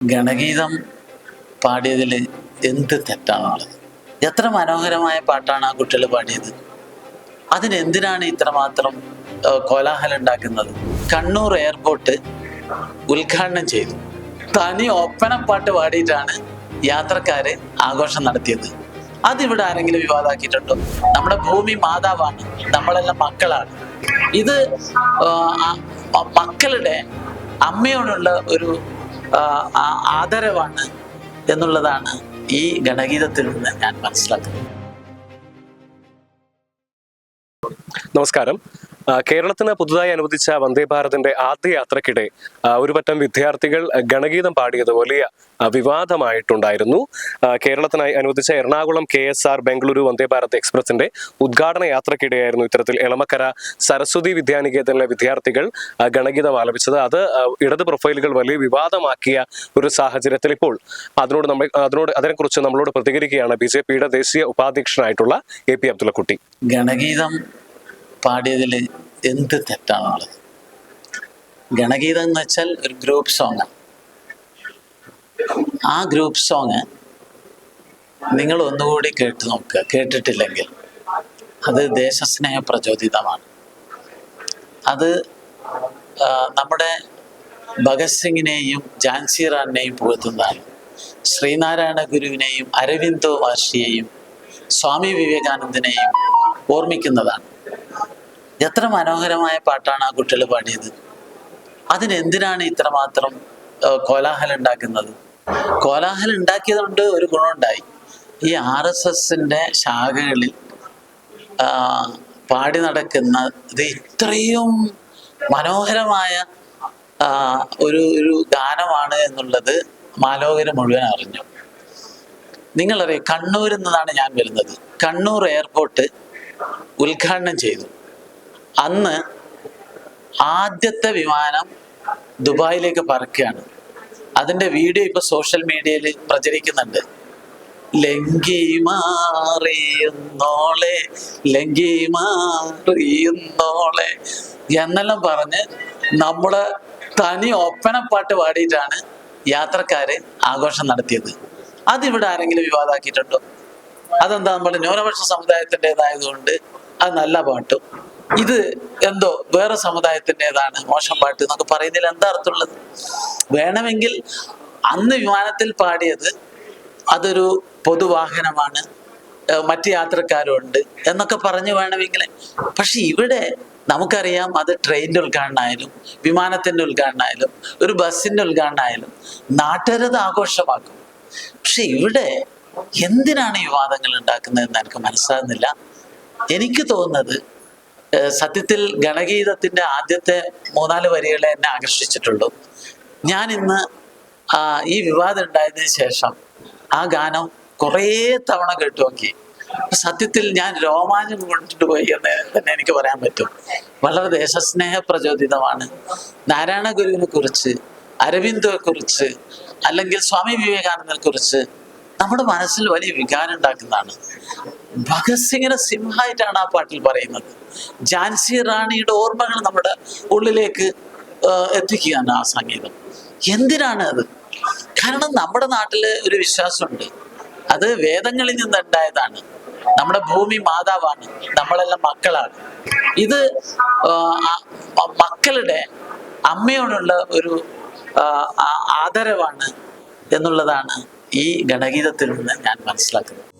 ഗണഗീതം പാടിയതിൽ എന്ത് തെറ്റാണുള്ളത് എത്ര മനോഹരമായ പാട്ടാണ് ആ കുട്ടികൾ പാടിയത്? അതിനെന്തിനാണ് ഇത്രമാത്രം കോലാഹലം ഉണ്ടാക്കുന്നത്? കണ്ണൂർ എയർപോർട്ട് ഉദ്ഘാടനം ചെയ്തു. തനി ഒപ്പനപ്പാട്ട് പാടിയിട്ടാണ് യാത്രക്കാര് ആഘോഷം നടത്തിയത്. അതിവിടെ ആരെങ്കിലും വിവാദമാക്കിയിട്ടുണ്ടോ നമ്മുടെ ഭൂമി മാതാവാണ് നമ്മളെല്ലാം മക്കളാണ്. ഇത് മക്കളുടെ അമ്മയോടുള്ള ഒരു ആദരവാണ് എന്നുള്ളതാണ് ഈ ഗണഗീതത്തിൽ നിന്ന് ഞാൻ മനസ്സിലാക്കുന്നത്. നമസ്കാരം. കേരളത്തിന് പുതുതായി അനുവദിച്ച വന്ദേ ഭാരതിന്റെ ആദ്യ യാത്രക്കിടെ ഒരു പറ്റം വിദ്യാർത്ഥികൾ ഗണഗീതം പാടിയത് വലിയ വിവാദമായിട്ടുണ്ടായിരുന്നു. കേരളത്തിനായി അനുവദിച്ച Ernakulam K S R Bengaluru Vande Bharat എക്സ്പ്രസിന്റെ ഉദ്ഘാടന യാത്രക്കിടെയായിരുന്നു ഇത്തരത്തിൽ എളമക്കര സരസ്വതി വിദ്യാനികേതനിലെ വിദ്യാർത്ഥികൾ ഗണഗീതം ആലപിച്ചത്. അത് ഇടത് പ്രൊഫൈലുകൾ വലിയ വിവാദമാക്കിയ ഒരു സാഹചര്യത്തിൽ ഇപ്പോൾ അതിനോട് നമ്മൾ അതിനോട് അതിനെക്കുറിച്ച് നമ്മളോട് പ്രതികരിക്കുകയാണ് ബി ജെ പിയുടെ ദേശീയ ഉപാധ്യക്ഷനായിട്ടുള്ള എ പി അബ്ദുള്ളക്കുട്ടി. ഗണഗീതം പാടിയതിൽ എന്ത് തെറ്റാണുള്ളത്? ഗണഗീതം എന്ന് വെച്ചാൽ ഒരു ഗ്രൂപ്പ് സോങ് ആ ഗ്രൂപ്പ് സോങ് നിങ്ങൾ ഒന്നുകൂടി കേട്ട് നോക്കുക. കേട്ടിട്ടില്ലെങ്കിൽ അത് ദേശസ്നേഹ പ്രചോദിതമാണ്. അത് നമ്മുടെ ഭഗത് സിംഗിനെയും ജാൻസി റാണിനെയും പുകഴ്ത്തുന്നതാണ്. ശ്രീനാരായണ ഗുരുവിനെയും അരവിന്ദോ മഹർഷിയെയും സ്വാമി വിവേകാനന്ദനെയും ഓർമ്മിക്കുന്നതാണ്. എത്ര മനോഹരമായ പാട്ടാണ് ആ കുട്ടികൾ പാടിയത്? അതിനെന്തിനാണ് ഇത്രമാത്രം കോലാഹലം ഉണ്ടാക്കുന്നത്? കോലാഹലം ഉണ്ടാക്കിയതുകൊണ്ട് ഒരു ഗുണമുണ്ടായി. ഈ ആർ എസ് എസിന്റെ ശാഖകളിൽ പാടി നടക്കുന്ന ഇത് ഇത്രയും മനോഹരമായ ഒരു ഒരു ഗാനമാണ് എന്നുള്ളത് മാലോകര് മുഴുവൻ അറിഞ്ഞു. നിങ്ങളറിയാം കണ്ണൂരിൽ നിന്നാണ് ഞാൻ വരുന്നത്. കണ്ണൂർ എയർപോർട്ട് ഉദ്ഘാടനം ചെയ്തു. അന്ന് ആദ്യത്തെ വിമാനം ദുബായിലേക്ക് പറക്കുകയാണ്. അതിന്റെ വീഡിയോ ഇപ്പൊ സോഷ്യൽ മീഡിയയിൽ പ്രചരിക്കുന്നുണ്ട്. ലങ്കി മാറിയുന്നോളെ ലങ്കി മാറിയുന്നോളെ എന്നെല്ലാം പറഞ്ഞ് നമ്മുടെ തനി ഒപ്പനപ്പാട്ട് പാടിയിട്ടാണ് യാത്രക്കാര് ആഘോഷം നടത്തിയത്. അതിവിടെ ആരെങ്കിലും വിവാദമാക്കിയിട്ടുണ്ടോ? അതെന്താ നമ്മുടെ ന്യൂനപക്ഷ സമുദായത്തിന്റെതായതുകൊണ്ട് അത് നല്ല പാട്ടും ഇത് എന്തോ വേറെ സമുദായത്തിന്റെതാണ് മോശം പാട്ട് എന്നൊക്കെ പറയുന്നതിൽ എന്താ അർത്ഥമുള്ളത്? വേണമെങ്കിൽ അന്ന് വിമാനത്തിൽ പാടിയത് അതൊരു പൊതുവാഹനമാണ് മറ്റു മറ്റ് യാത്രക്കാരും ഉണ്ട് എന്നൊക്കെ പറഞ്ഞു വേണമെങ്കിൽ. പക്ഷെ ഇവിടെ നമുക്കറിയാം അത് ട്രെയിനിന്റെ ഉദ്ഘാടനമായാലും വിമാനത്തിന്റെ ഉദ്ഘാടനമായാലും ഒരു ബസ്സിന്റെ ഉദ്ഘാടനമായാലും നാട്ടുകാരത് ആഘോഷമാക്കും. പക്ഷെ ഇവിടെ എന്തിനാണ് ഈ വിവാദങ്ങൾ ഉണ്ടാക്കുന്നതെന്ന് എനിക്ക് മനസ്സിലാകുന്നില്ല. എനിക്ക് തോന്നുന്നത് സത്യത്തിൽ ഗണഗീതത്തിന്റെ ആദ്യത്തെ മൂന്നാൽ വരികളെ എന്നെ ആകർഷിച്ചിട്ടുള്ളൂ. ഞാൻ ഇന്ന് ഈ വിവാദം ഉണ്ടായതിനു ശേഷം ആ ഗാനം കുറേ തവണ കേട്ടു നോക്കി. സത്യത്തിൽ ഞാൻ രോമാഞ്ചം കൊണ്ടിട്ട് പോയി എന്ന് തന്നെ എനിക്ക് പറയാൻ പറ്റും. വളരെ ദേശസ്നേഹ പ്രചോദിതമാണ്. നാരായണ ഗുരുവിനെ കുറിച്ച് അരവിന്ദയെ കുറിച്ച് അല്ലെങ്കിൽ സ്വാമി വിവേകാനന്ദനെ കുറിച്ച് നമ്മുടെ മനസ്സിൽ വലിയ വികാരം ഉണ്ടാക്കുന്നതാണ്. ഭഗത് സിംഗിനെ സിംഹമായിട്ടാണ് ആ പാട്ടിൽ പറയുന്നത്. ജാൻസി റാണിയുടെ ഓർമ്മകൾ നമ്മുടെ ഉള്ളിലേക്ക് എത്തിക്കുകയാണ് ആ സംഗീതം. എന്തിനാണ് അത്? കാരണം നമ്മുടെ നാട്ടിൽ ഒരു വിശ്വാസമുണ്ട്. അത് വേദങ്ങളിൽ നിന്നുണ്ടായതാണ്. നമ്മുടെ ഭൂമി മാതാവാണ്. നമ്മളെല്ലാം മക്കളാണ്. ഇത് മക്കളുടെ അമ്മയോടുള്ള ഒരു ആദരവാണ് എന്നുള്ളതാണ് ഈ ഗണഗീതത്തിൽ നിന്ന് ഞാൻ മനസ്സിലാക്കുന്നത്